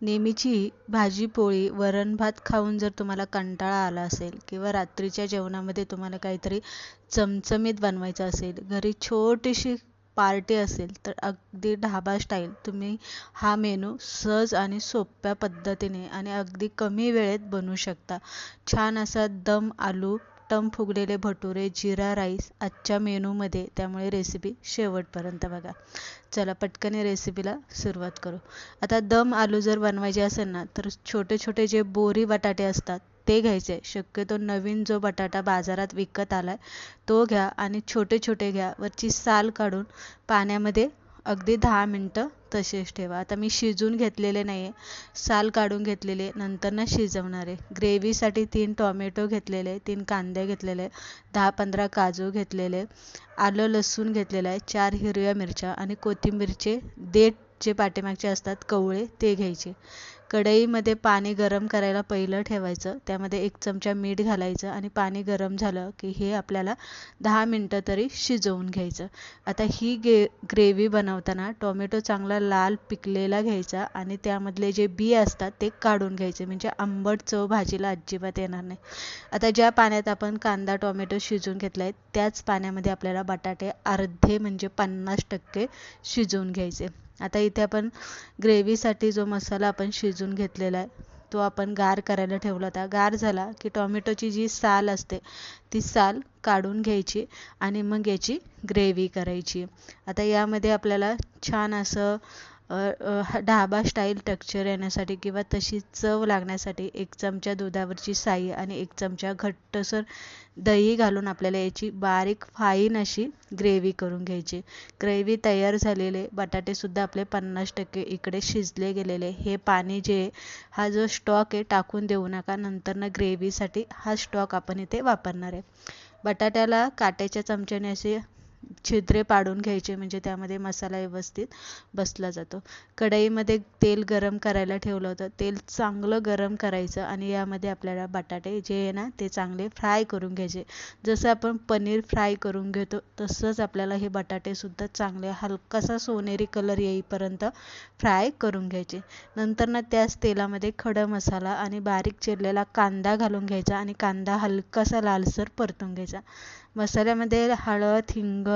नेहमीची भाजी पोळी खाऊन जर तुम्हाला कंटाळा आला असेल किंवा रात्रीच्या जेवणामध्ये तुम्हाला काहीतरी चमचमीत बनवायचं असेल घरी छोटीशी पार्टी असेल तर अगदी ढाबा स्टाईल तुम्ही हा मेनू सहज आणि सोप्या पद्धतीने आणि अगदी कमी वेळेत बनवू शकता. छान असा दम आलू टम फुगलेले भटुरे जिरा राईस आजच्या मेनूमध्ये. त्यामुळे रेसिपी शेवटपर्यंत बघा. चला पटकन रेसिपीला सुरुवात करू. आता दम आलू जर बनवायचे असेल ना तर छोटे छोटे जे बोरी बटाटे असतात ते घ्यायचे. शक्यतो नवीन जो बटाटा बाजारात विकत आला आहे तो घ्या आणि छोटे छोटे घ्या. वरची साल काढून पाण्यामध्ये अगदी दहा मिनटं तसेच ठेवा. आता मी शिजून घेतलेले नाही आहे साल काढून घेतलेले नंतर ना शिजवणार. आहे ग्रेव्हीसाठी तीन टॉमॅटो घेतलेले तीन कांदे घेतलेले दहा पंधरा काजू घेतलेले आलं लसूण घेतलेलं आहे चार हिरव्या मिरच्या आणि कोथिंबीरचे देठ जे पाठीमागचे असतात कवळे ते घ्यायचे. कढईमध्ये पाणी गरम करायला पहिलं ठेवायचं. त्यामध्ये एक चमचा मीठ घालायचं आणि पाणी गरम झालं की हे आपल्याला दहा मिनटं तरी शिजवून घ्यायचं. आता ही गे ग्रेव्ही बनवताना टोमॅटो चांगला लाल पिकलेला घ्यायचा आणि त्यामधले जे बी असतात ते काढून घ्यायचे. म्हणजे आंबट चव भाजीला अजिबात येणार नाही. आता ज्या पाण्यात आपण कांदा टोमॅटो शिजवून घेतला आहे त्याच पाण्यामध्ये आपल्याला बटाटे अर्धे म्हणजे पन्नास टक्के शिजवून घ्यायचे. आता इथे आपण ग्रेव्हीसाठी जो मसाला आपण शिजून घेतलेला आहे तो आपण गार करायला ठेवला होता. गार झाला की टॉमॅटोची जी साल असते ती साल काढून घ्यायची आणि मग याची ग्रेव्ही करायची. आता यामध्ये आपल्याला छान असं ढाबा स्टाईल टेक्चर येण्यासाठी किंवा तशी चव लागण्यासाठी एक चमचा दुधावरची साई आणि एक चमचा घट्टसर दही घालून आपल्याला याची बारीक फाईन अशी ग्रेव्ही करून घ्यायची. ग्रेव्ही तयार झालेले बटाटेसुद्धा आपले पन्नास टक्के इकडे शिजले गेलेले. हे पाणी जे हा जो स्टॉक आहे टाकून देऊ नका नंतरनं ग्रेव्हीसाठी हा स्टॉक आपण इथे वापरणार आहे. बटाट्याला काट्याच्या चमच्याने असे छिद्रे पाडून घ्यायचे म्हणजे त्यामध्ये मसाला व्यवस्थित बसला जातो. कढईमध्ये तेल गरम करायला ठेवलं होतं. तेल चांगलं गरम करायचं आणि यामध्ये आपल्याला बटाटे जे आहे ना ते चांगले फ्राय करून घ्यायचे. जसं आपण पनीर फ्राय करून घेतो तसंच आपल्याला हे बटाटेसुद्धा चांगले हलकासा सोनेरी कलर येईपर्यंत फ्राय करून घ्यायचे. नंतर ना त्याच तेलामध्ये खडा मसाला आणि बारीक चिरलेला कांदा घालून घ्यायचा आणि कांदा हलकासा लालसर परतून घ्यायचा. मसाल्यामध्ये हळद हिंग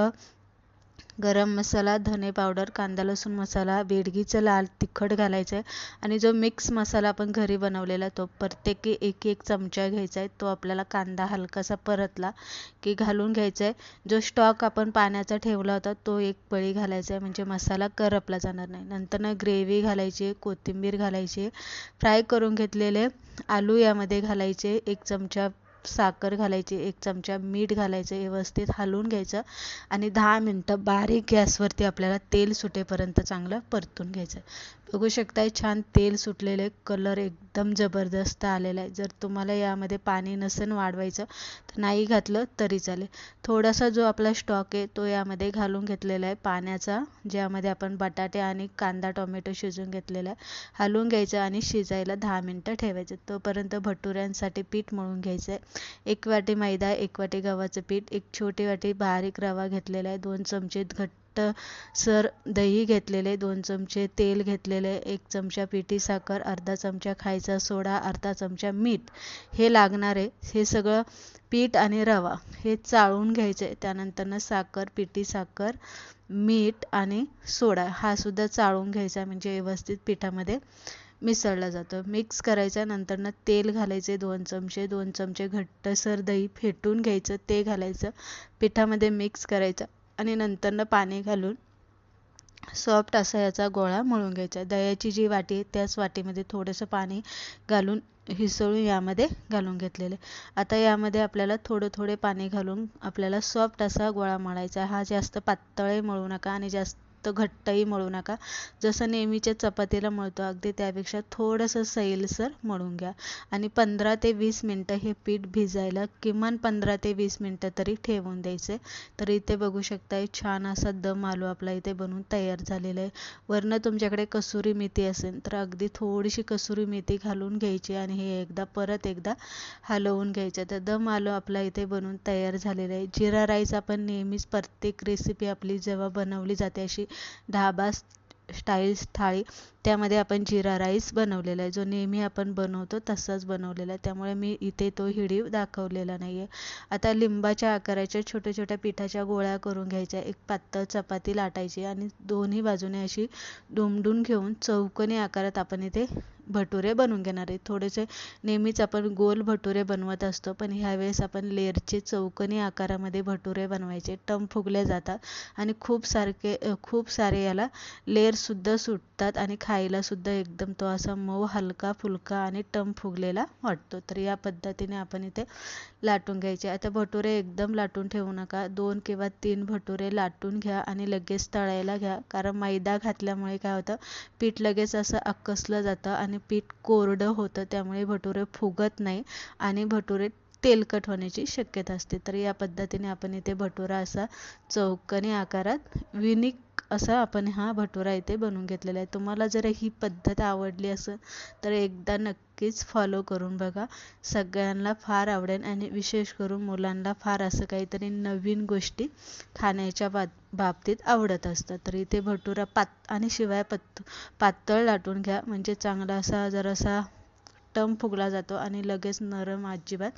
गरम मसाला धने पावडर कांदा लसूण मसाला बेडगीचं लाल तिखट घालायचं आहे. आणि जो मिक्स मसाला आपण घरी बनवलेला तो प्रत्येकी एक एक चमचा घ्यायचा आहे. तो आपल्याला कांदा हलकासा परतला की घालून घ्यायचा आहे. जो स्टॉक आपण पाण्याचा ठेवला होता तो एक पळी घालायचा आहे. म्हणजे मसाला करपला जाणार नाही. नंतर ना ग्रेव्ही घालायची कोथिंबीर घालायची फ्राय करून घेतलेले आलू यामध्ये घालायचे. एक चमचा साखर घालायची एक चमचा मीठ घालायचं व्यवस्थित हलवून घ्यायचं आणि दहा मिनटं बारीक गॅसवरती आपल्याला तेल सुटेपर्यंत चांगलं परतून घ्यायचं. बघू शकताय छान तेल सुटलेले कलर एकदम जबरदस्त आलेला आहे. जर तुम्हाला यामध्ये पाणी नसेल वाढवायचं तर नाही घातलं तरी चालेल. थोडासा जो आपला स्टॉक आहे तो यामध्ये घालून घेतलेला आहे. पाण्याचा ज्यामध्ये आपण बटाटे आणि कांदा टोमॅटो शिजून घेतलेला आहे. हलवून घ्यायचं आणि शिजायला दहा मिनटं ठेवायचं. तोपर्यंत भटुऱ्यांसाठी पीठ मळून घ्यायचं आहे एक वाटी मैदा एक वाटी गव्हाचं पीठ एक छोटी वाटी बारीक रवा घेतलेला आहे दोन चमचे घट्ट सर दही घेतलेले दोन चमचे तेल घेतलेले एक चमचा पिठी साखर अर्धा चमचा खायचा सोडा अर्धा चमचा मीठ. हे लागणार आहे हे सगळं पीठ आणि रवा हे चाळून घ्यायचं. आहे त्यानंतरनं साखर पिठी साखर मीठ आणि सोडा हा सुद्धा चाळून घ्यायचा म्हणजे व्यवस्थित पिठामध्ये. मिसळला जातो. मिक्स करायचा नंतरनं तेल घालायचे दोन चमचे दोन चमचे घट्टसर दही फेटून घ्यायचं ते घालायचं पिठामध्ये मिक्स करायचं आणि नंतरनं पाणी घालून सॉफ्ट असा याचा गोळा मळून घ्यायचा. दह्याची जी वाटी आहे त्याच वाटीमध्ये थोडंसं पाणी घालून हिसळून यामध्ये घालून घेतलेले आता यामध्ये आपल्याला थोडं थोडे पाणी घालून आपल्याला सॉफ्ट असा गोळा मळायचा हा जास्त पातळही मळू नका आणि जास्त घट्टही मळू नका. जसं नेहमीच्या चपातीला मळतो अगदी त्यापेक्षा थोडंसं सैलसर मळून घ्या. आणि पंधरा ते वीस मिनटं हे पीठ भिजायला किमान पंधरा ते वीस मिनटं तरी ठेवून द्यायचे. तर इथे बघू शकता छान असा दम आलू आपला इथे बनवून तयार झालेला आहे. वरनं तुमच्याकडे कसुरी मेथी असेल तर अगदी थोडीशी कसुरी मेथी घालून घ्यायची आणि हे एकदा परत एकदा हलवून घ्यायचं. तर दम आलू आपला इथे बनवून तयार झालेला आहे. जिरा राईस आपण नेहमीच प्रत्येक रेसिपी आपली जेव्हा बनवली जाते अशी धाबा स्टाईल थाळी त्यामध्ये आपण जिरा राईस बनवलेला आहे. जो नेहमी आपण बनवतो तसाच बनवलेला आहे. त्यामुळे मी इथे तो हिडीव दाखवलेला नाही आहे आता लिंबाच्या आकाराच्या छोट्या छोट्या पिठाच्या गोळ्या करून घ्यायच्या. एक पातळ चपाती लाटायची आणि दोन्ही बाजूने अशी दुमडून घेऊन चौकोनी आकारात आपण इथे भटुरे बनवून घेणार आहे. थोडेसे नेहमीच आपण गोल भटुरे बनवत असतो पण ह्यावेळेस आपण लेअरचे चौकोनी आकारामध्ये भटुरे बनवायचे. टम फुगले जातात आणि खूप सारखे खूप सारे याला लेअरसुद्धा सुटतात आणि खा खायलासुद्धा एकदम तो असा मऊ हलका फुलका आणि टम फुगलेला वाटतो. तर या पद्धतीने आपण इथे लाटून घ्यायचे. आता भटुरे एकदम लाटून ठेवू नका. दोन किंवा तीन भटुरे लाटून घ्या आणि लगेच तळायला घ्या. कारण मैदा घातल्यामुळे काय होतं पीठ लगेच असं आकसलं जातं आणि पीठ कोरडं होतं. त्यामुळे भटुरे फुगत नाही आणि भटुरे तेलकट होण्याची शक्यता असते. तर या पद्धतीने आपण इथे भटुरा असा चौकनी आकारात विनिक असा आपण हा भटुरा इथे बनवून घेतलेला आहे. तुम्हाला जर ही पद्धत आवडली असेल तर एकदा नक्कीच फॉलो करून बघा. सगळ्यांना फार आवडेल आणि विशेष करून मुलांना फार असं काहीतरी नवीन गोष्टी खाण्याच्या बाब बाबतीत आवडत असतात. तर इथे भटुरा पात आणि शिवाय पत्त पातळ लाटून घ्या. म्हणजे चांगला असा जरासा टम फुगला जातो आणि लगेच नरम अजिबात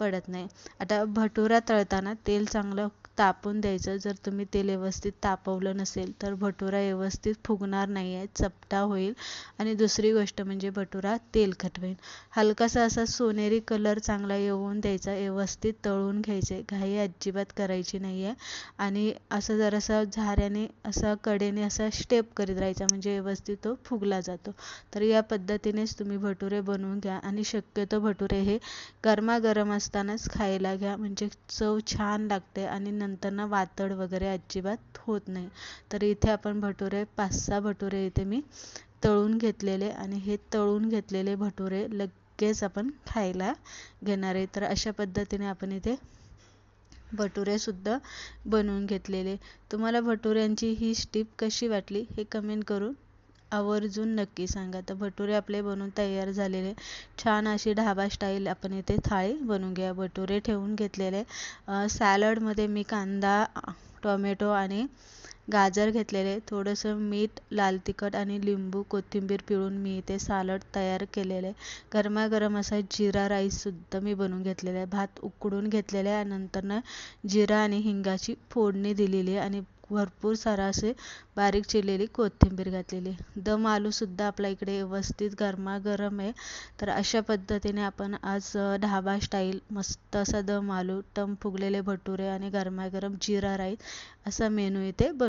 पडत नाही. आता भटुरा तळताना तेल चांगलं तापून द्यायचं. जर तुम्ही तेल व्यवस्थित तापवलं नसेल तर भटुरा व्यवस्थित फुगणार नाही आहे चपटा होईल. आणि दुसरी गोष्ट म्हणजे भटुरा तेलकट होईल हलकासा असा सोनेरी कलर चांगला येऊन द्यायचा. व्यवस्थित तळून घ्यायचे. घाई अजिबात करायची नाही आहे आणि असं जरासा झाऱ्याने असा कडेने असा स्टेप करीत राहायचा. म्हणजे व्यवस्थित तो फुगला जातो. तर या पद्धतीनेच तुम्ही भटुरे बनवून घ्या. आणि शक्यतो भटुरे हे गरमागरम असतानाच खायला घ्या. म्हणजे चव छान लागते आणि नंतर ना वातड वगैरे अजिबात होत नाही. तर इथे आपण भटुरे पाच सहा भटुरे इथे मी तळून घेतलेले आणि हे तळून घेतलेले भटुरे लगेच आपण खायला घेणार आहे. तर अशा पद्धतीने आपण इथे भटुरेसुद्धा बनवून घेतलेले. तुम्हाला भटुऱ्यांची ही स्टीप कशी वाटली हे कमेंट करून आवर्जून नक्की सांगा. तर भटुरे आपले बनवून तयार झालेले. छान अशी ढाबा स्टाईल आपण इथे थाळी बनवून घ्या भटुरे ठेवून घेतलेले. सॅलडमध्ये मी कांदा टोमॅटो आणि गाजर घेतलेले. थोडंसं मीठ लाल तिखट आणि लिंबू कोथिंबीर पिळून मी इथे सालड तयार केलेले. गरमागरम असा जिरा राईससुद्धा मी बनवून घेतलेला. आहे भात उकडून घेतलेला आहे नंतरनं जिरा आणि हिंगाची फोडणी दिलेली आहे आणि भरपूर सारा असे बारीक चिरलेली कोथिंबीर घातलेली. दम आलूसुद्धा आपल्या इकडे व्यवस्थित गरमागरम आहे. तर अशा पद्धतीने आपण आज ढाबा स्टाईल मस्त असा दम आलू टम फुगलेले भटुरे आणि गरमागरम जिरा राईस असा मेनू इथे बन